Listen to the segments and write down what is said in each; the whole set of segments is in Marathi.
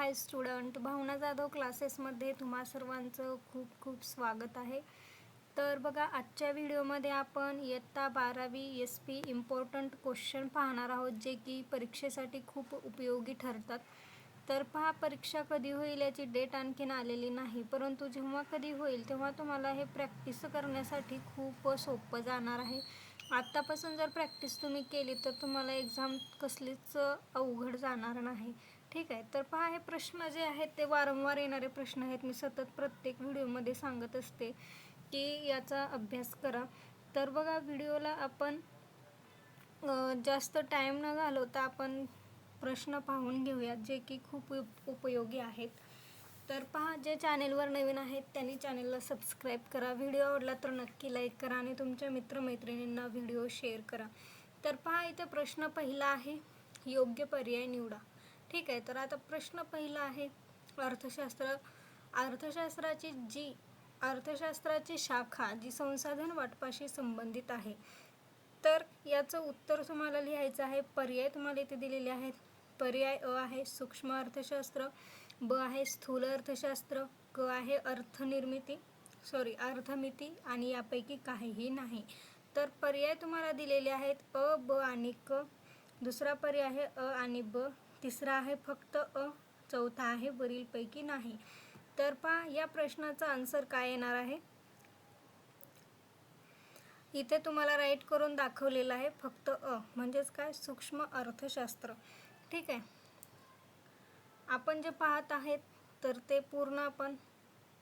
हाय स्टुडंट भावना जाधव क्लासेसमध्ये तुम्हा सर्वांचं खूप खूप स्वागत आहे. तर बघा आजच्या व्हिडिओमध्ये आपण इयत्ता बारावी एस पी इम्पॉर्टंट क्वेश्चन पाहणार आहोत जे की परीक्षेसाठी खूप उपयोगी ठरतात. तर पहा परीक्षा कधी होईल याची डेट आणखीन आलेली नाही परंतु जेव्हा कधी होईल तेव्हा तुम्हाला हे प्रॅक्टिस करण्यासाठी खूप सोपं जाणार आहे. आत्तापासून जर प्रॅक्टिस तुम्ही केली तर तुम्हाला एक्झाम कसलीच अवघड जाणार नाही. ठीक आहे. तर पहा हे प्रश्न जे आहेत ते वारंवार येणारे प्रश्न आहेत. मी सतत प्रत्येक व्हिडिओमध्ये सांगत असते की याचा अभ्यास करा. तर बघा व्हिडिओला आपण जास्त टाईम न घालवता आपण प्रश्न पाहून घेऊयात जे की खूप उप- उपयोगी आहेत. तर पहा जे चॅनेलवर नवीन आहेत त्यांनी चॅनेलला सबस्क्राईब करा. व्हिडिओ आवडला तर नक्की लाईक करा आणि तुमच्या मित्रमैत्रिणींना व्हिडिओ शेअर करा. तर पहा इथे प्रश्न पहिला आहे योग्य पर्याय निवडा. ठीक आहे तर आता प्रश्न पहिला आहे अर्थशास्त्र. अर्थशास्त्राची जी अर्थशास्त्राची शाखा जी संसाधन वाटपाशी संबंधित आहे तर याचं उत्तर तुम्हाला लिहायचं आहे. पर्याय तुम्हाला इथे दिलेले आहेत. पर्याय अ आहे सूक्ष्म अर्थशास्त्र ब आहे स्थूल अर्थशास्त्र क आहे अर्थनिर्मिती सॉरी अर्थमिती आणि यापैकी काहीही नाही. तर पर्याय तुम्हाला दिलेले आहेत अ ब आणि क. दुसरा पर्याय आहे अ आणि ब. तिसरा आहे फक्त अ चौथा आहे वरीलपैकी नाही. तर पहा या प्रश्नाचा आन्सर काय येणार आहे? इथे तुम्हाला राईट करून दाखवलेलं आहे फक्त अ म्हणजेच काय? सूक्ष्म अर्थशास्त्र. ठीक आहे? आपण जे पाहत आहेत तर ते पूर्ण आपण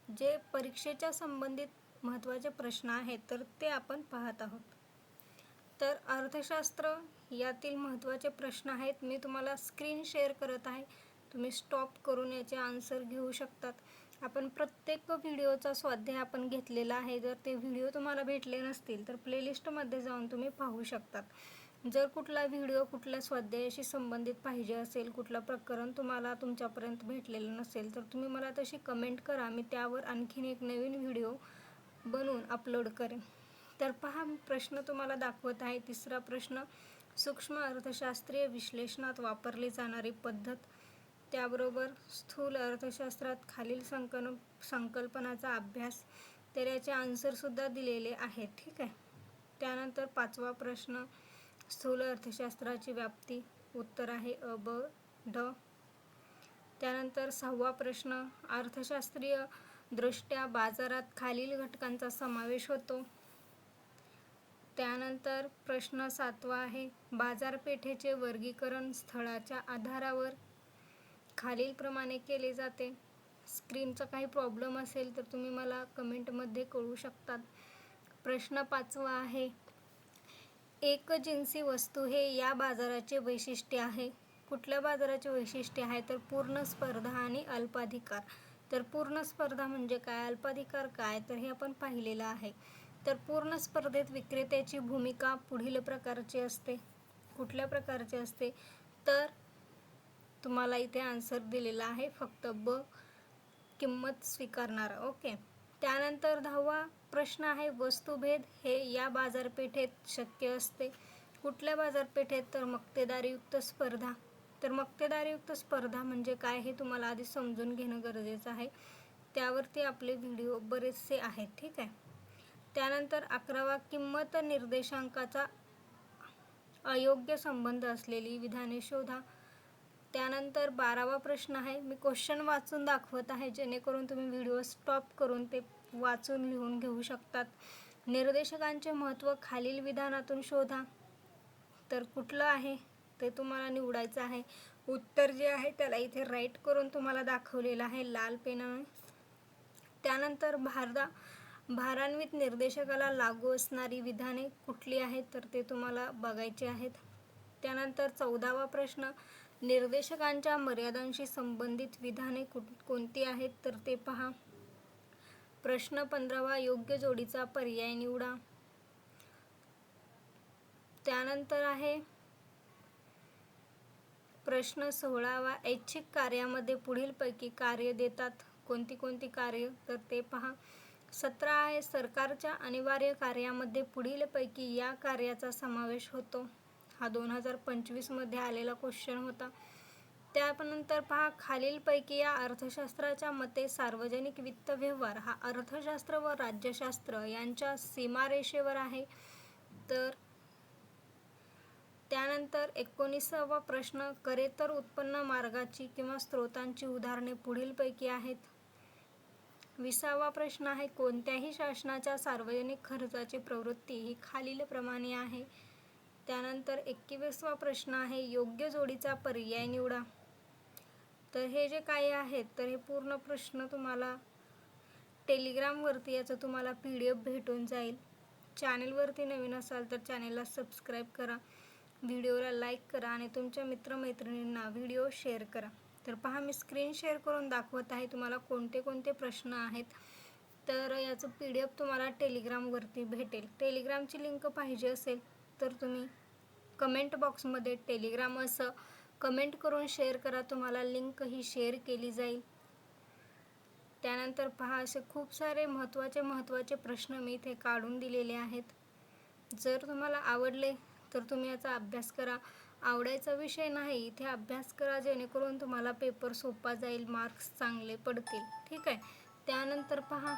जे परीक्षेच्या संबंधित महत्त्वाचे प्रश्न आहेत तर ते आपण पाहत आहोत. तर अर्थशास्त्र यातील महत्त्वाचे प्रश्न आहेत. मी तुम्हाला स्क्रीन शेअर करत आहे. तुम्ही स्टॉप करून याचे आन्सर घेऊ शकतात. आपण प्रत्येक व्हिडिओचा स्वाध्याय आपण घेतलेला आहे. जर ते व्हिडिओ तुम्हाला भेटले नसतील तर प्लेलिस्टमध्ये जाऊन तुम्ही पाहू शकतात. जर कुठला व्हिडिओ कुठल्या स्वाध्यायाशी संबंधित पाहिजे असेल कुठलं प्रकरण तुम्हाला तुमच्यापर्यंत भेटलेलं नसेल तर तुम्ही मला तशी कमेंट करा. मी त्यावर आणखीन एक नवीन व्हिडिओ बनवून अपलोड करेन. तर पहा मी प्रश्न तुम्हाला दाखवत आहे. तिसरा प्रश्न सूक्ष्म अर्थशास्त्रीय विश्लेषणात वापरली जाणारी पद्धत. त्याबरोबर स्थूल अर्थशास्त्रात खालील संकल्प संकल्पनाचा अभ्यास तर याचे आन्सरसुद्धा दिलेले आहेत. ठीक आहे? त्यानंतर पाचवा प्रश्न. स्थूल अर्थशास्त्राची व्याप्ती. उत्तर आहे अ ब ढ. त्यानंतर सहावा प्रश्न. अर्थशास्त्रीय दृष्ट्या बाजारात खालील घटकांचा समावेश होतो. त्यानंतर प्रश्न सातवा आहे बाजारपेठेचे वर्गीकरण स्थळाच्या आधारावर खालीलप्रमाणे केले जाते. स्क्रीनचा काही प्रॉब्लेम असेल तर तुम्ही मला कमेंटमध्ये कळू शकतात. प्रश्न पाचवा आहे एकजिन्सी वस्तू हे या बाजाराचे वैशिष्ट्य आहे. कुठल्या बाजाराचे वैशिष्ट्य आहे? तर पूर्ण स्पर्धा आणि अल्पाधिकार. तर पूर्ण स्पर्धा म्हणजे काय? अल्पाधिकार काय? तर हे आपण पाहिलेलं आहे. तर पूर्ण स्पर्धेत विक्रेत्याची भूमिका पुढील प्रकारची असते. कुठल्या प्रकारची असते? तर तुम्हाला इथे आन्सर दिलेला आहे. फक्त ब किंमत स्वीकारणारा. ओके त्यानंतर दहावा प्रश्न आहे वस्तुभेद हे या बाजारपेठेत शक्य असते. कुठल्या बाजारपेठेत? तर मक्तेदारीयुक्त स्पर्धा. तर मक्तेदारीयुक्त स्पर्धा म्हणजे काय हे तुम्हाला आधी समजून घेणं गरजेचं आहे. त्यावरती आपले व्हिडिओ बरेचसे आहेत. ठीक आहे. त्यानंतर अकरावा किंमत निर्देशांकाचा अयोग्य संबंध असलेली विधाने शोधा. त्यानंतर बारावा प्रश्न आहे मी क्वेश्चन वाचून दाखवत आहे जेणेकरून तुम्ही व्हिडिओ स्टॉप करून ते वाचून लिहून घेऊ शकतात. निर्देशकांचे महत्त्व खालील विधानातून शोधा. तर कुठलं आहे? ते तुम्हाला निवडायचं आहे. उत्तर जे आहे त्याला इथे राईट करून तुम्हाला दाखवलेलं आहे लाल पेनाने त्यानंतर भारदा. भारान्वित निर्देशकाला लागू असणारी विधाने कुठली आहेत तर ते तुम्हाला बघायचे आहेत. त्यानंतर चौदावा प्रश्न निर्देशकांच्या मर्यादांशी संबंधित विधाने कुठ कोणती आहेत तर ते पहा. प्रश्न पंधरावा योग्य जोडीचा पर्याय निवडा. त्यानंतर आहे प्रश्न सोळावा ऐच्छिक कार्यामध्ये पुढीलपैकी कार्य देतात. कोणती कोणती कार्य तर ते पहा. सतरा आहे. सरकारच्या अनिवार्य कार्यामध्ये पुढीलपैकी या कार्याचा समावेश होतो. हा दोन हजार पंचवीसमध्ये आलेला क्वेश्चन होता. त्यानंतर पहा खालीलपैकी या अर्थशास्त्राच्या मते सार्वजनिक वित्त व्यवहार हा अर्थशास्त्र व राज्यशास्त्र यांच्या सीमारेषेवर आहे. तर त्यानंतर एकोणीसावा प्रश्न करेतर उत्पन्न मार्गाची किंवा स्रोतांची उदाहरणे पुढीलपैकी आहेत. विसावा प्रश्न आहे कोणत्याही शासनाच्या सार्वजनिक खर्चाची प्रवृत्ती ही खालीलप्रमाणे आहे. त्यानंतर एकवीसवा प्रश्न आहे योग्य जोडीचा पर्याय निवडा. तर हे जे काही आहेत तर हे पूर्ण प्रश्न तुम्हाला टेलिग्रामवरती याचं तुम्हाला पी डी एफ भेटून जाईल. चॅनेलवरती नवीन असाल तर चॅनेलला सबस्क्राईब करा. व्हिडिओला लाईक करा आणि तुमच्या मित्रमैत्रिणींना व्हिडिओ शेअर करा. तर पहा मी स्क्रीन शेअर करून दाखवत आहे तुम्हाला कोणते कोणते प्रश्न आहेत. तर याचं पी डी एफ तुम्हाला टेलिग्रामवरती भेटेल टेलिग्रामची लिंक पाहिजे असेल तर तुम्ही कमेंट बॉक्समध्ये टेलिग्राम असं कमेंट करून शेअर करा. तुम्हाला लिंक ही शेअर केली जाईल. त्यानंतर पहा असे खूप सारे महत्त्वाचे महत्त्वाचे प्रश्न मी इथे काढून दिलेले आहेत. जर तुम्हाला आवडले तर तुम्ही याचा अभ्यास करा. आवडायचा विषय नाही. इथे अभ्यास करा जेणेकरून तुम्हाला पेपर सोपा जाईल मार्क्स चांगले पडतील. ठीक आहे? त्यानंतर पहा.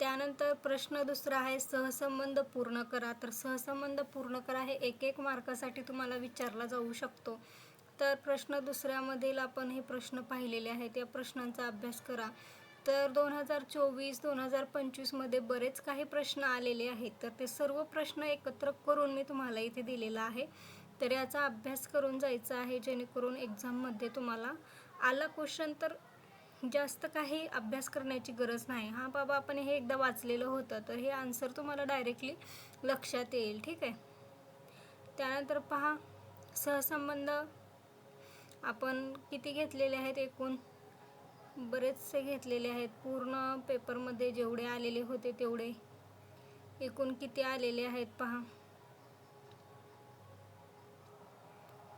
त्यानंतर प्रश्न दुसरा आहे सहसंबंध पूर्ण करा. तर सहसंबंध पूर्ण करा हे एक एक मार्कासाठी तुम्हाला विचारला जाऊ शकतो. तर प्रश्न दुसऱ्यामधील आपण हे प्रश्न पाहिलेले आहेत. या प्रश्नांचा अभ्यास करा. तर दोन हजार चोवीस दोन हजार पंचवीसमध्ये बरेच काही प्रश्न आलेले आहेत. तर ते सर्व प्रश्न एकत्र करून मी तुम्हाला इथे दिलेला आहे. तर याचा अभ्यास करून जायचा आहे जेणेकरून एक्झाममध्ये तुम्हाला आला क्वेश्चन तर जास्त काही अभ्यास करण्याची गरज नाही. हां बाबा आपण हे एकदा वाचलेलं होतं तर हे आन्सर तुम्हाला डायरेक्टली लक्षात येईल. ठीक आहे? त्यानंतर पहा सहसंबंध आपण किती घेतलेले आहेत एकूण? बरेचसे घेतलेले आहेत. पूर्ण पेपरमध्ये जेवढे आलेले होते तेवढे. एकूण किती आलेले आहेत पहा.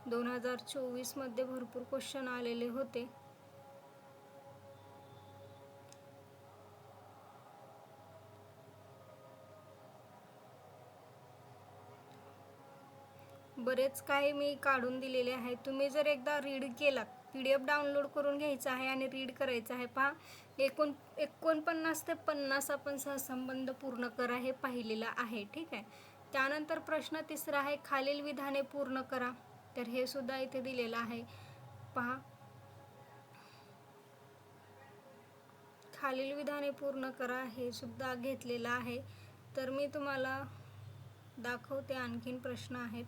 दोन हजार चोवीसमध्ये भरपूर क्वेश्चन आलेले होते. बरेच काही मी काढून दिलेले आहे. तुम्ही जर एकदा रीड केलात पी डी एफ डाउनलोड करून घ्यायचा आहे आणि रीड करायचं आहे. पहा एकोण एकोणपन्नास ते पन्नास आपण सहसंबंध पूर्ण करा हे पाहिलेलं आहे ठीक आहे? त्यानंतर प्रश्न तिसरा आहे खालील विधाने पूर्ण करा. तर हे सुद्धा इथे दिलेलं आहे. पहा. खालील विधाने पूर्ण करा हे सुद्धा घेतलेलं आहे. तर मी तुम्हाला दाखवते आणखीन प्रश्न आहेत.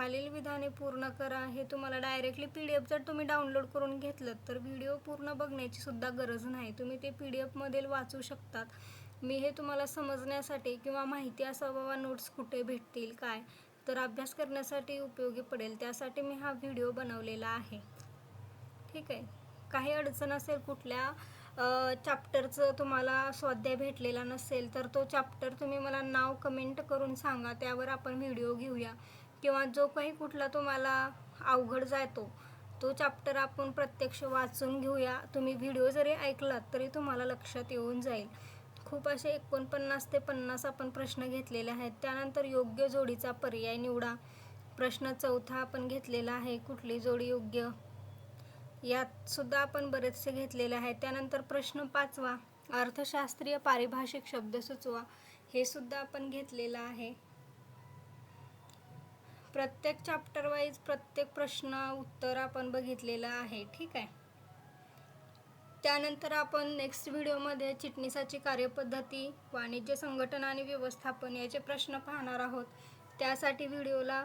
खालील विधाने पूर्ण करा हे तुम्हाला डायरेक्टली पी डी एफ जर तुम्ही डाउनलोड करून घेतलं तर व्हिडिओ पूर्ण बघण्याची सुद्धा गरज नाही. तुम्ही ते पी डी एफमधील वाचू शकतात. मी हे तुम्हाला समजण्यासाठी किंवा माहिती असावा बाबा नोट्स कुठे भेटतील काय तर अभ्यास करण्यासाठी उपयोगी पडेल. त्यासाठी मी हा व्हिडिओ बनवलेला आहे. ठीक आहे? काही अडचण असेल कुठल्या चॅप्टरचं तुम्हाला स्वाध्याय भेटलेला नसेल तर तो चॅप्टर तुम्ही मला नाव कमेंट करून सांगा. त्यावर आपण व्हिडिओ घेऊया. किंवा जो काही कुठला तुम्हाला अवघड जातो तो चॅप्टर आपण प्रत्यक्ष वाचून घेऊया. तुम्ही व्हिडिओ जरी ऐकलात तरी तुम्हाला लक्षात येऊन जाईल. खूप असे एकोणपन्नास ते पन्नास आपण प्रश्न घेतलेले आहेत. त्यानंतर योग्य जोडीचा पर्याय निवडा. प्रश्न चौथा आपण घेतलेला आहे कुठली जोडी योग्य? यात सुद्धा आपण बरेचसे घेतलेले आहेत. त्यानंतर प्रश्न पाचवा अर्थशास्त्रीय पारिभाषिक शब्द सुचवा. हे सुद्धा आपण घेतलेलं आहे. प्रत्येक चॅप्टर वाईज प्रत्येक प्रश्न उत्तर आपण बघितलेलं आहे. ठीक आहे? त्यानंतर आपण नेक्स्ट व्हिडिओमध्ये चिटणीसाची कार्यपद्धती वाणिज्य संघटन आणि व्यवस्थापन याचे प्रश्न पाहणार आहोत. त्यासाठी व्हिडिओला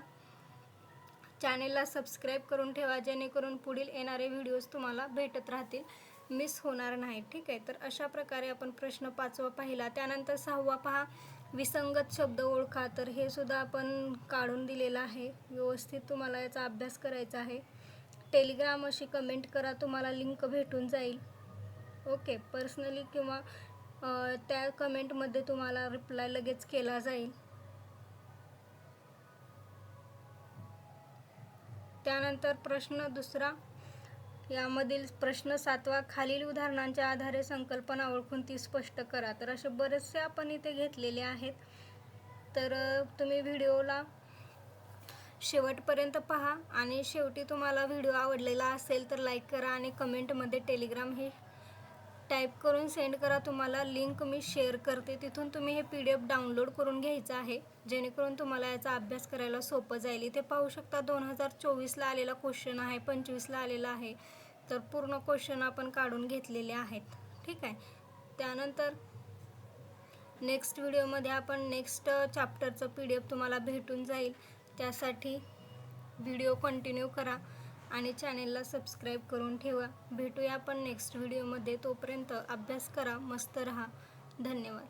चॅनेलला सबस्क्राईब करून ठेवा जेणेकरून पुढील येणारे व्हिडिओज तुम्हाला भेटत राहतील. मिस होणार नाही. ठीक आहे? तर अशा प्रकारे आपण प्रश्न पाचवा पाहिला. त्यानंतर सहावा पहा. विसंगत शब्द ओळखा तर हे सुद्धा आपण काढून दिलेलं आहे. व्यवस्थित तुम्हाला याचा अभ्यास करायचा आहे. टेलिग्राम अशी कमेंट करा तुम्हाला लिंक भेटून जाईल. ओके पर्सनली किंवा त्या कमेंटमध्ये तुम्हाला रिप्लाय लगेच केला जाईल. त्यानंतर प्रश्न दुसरा यामधील प्रश्न सातवा खालील उदाहरणांच्या आधारे संकल्पना ओळखून ती स्पष्ट करा. तर असे बरेचसे आपण इथे घेतलेले आहेत. तर तुम्ही व्हिडिओला शेवटपर्यंत पहा आणि शेवटी तुम्हाला व्हिडिओ आवडलेला असेल तर लाईक करा आणि कमेंटमध्ये टेलिग्राम हे टाईप करून सेंड करा. तुम्हाला लिंक मी शेअर करते. तिथून तुम्ही हे पी डी एफ डाउनलोड करून घ्यायचं आहे. जेणेकरून तुम्हाला याचा अभ्यास करायला सोपं जाईल. इथे पाहू शकता दोन हजार चोवीसला आलेला क्वेश्चन आहे पंचवीसला आलेला आहे. तर पूर्ण क्वेश्चन आपण काढून घेतलेले आहेत. ठीक आहे? त्यानंतर नेक्स्ट व्हिडिओमध्ये आपण नेक्स्ट चॅप्टरचं पी डी एफ तुम्हाला भेटून जाईल. त्यासाठी व्हिडिओ कंटिन्यू करा. आणि चॅनेलला सबस्क्राईब करून ठेवा. भेटूया आपण नेक्स्ट व्हिडिओमध्ये तोपर्यंत अभ्यास करा मस्त रहा. धन्यवाद.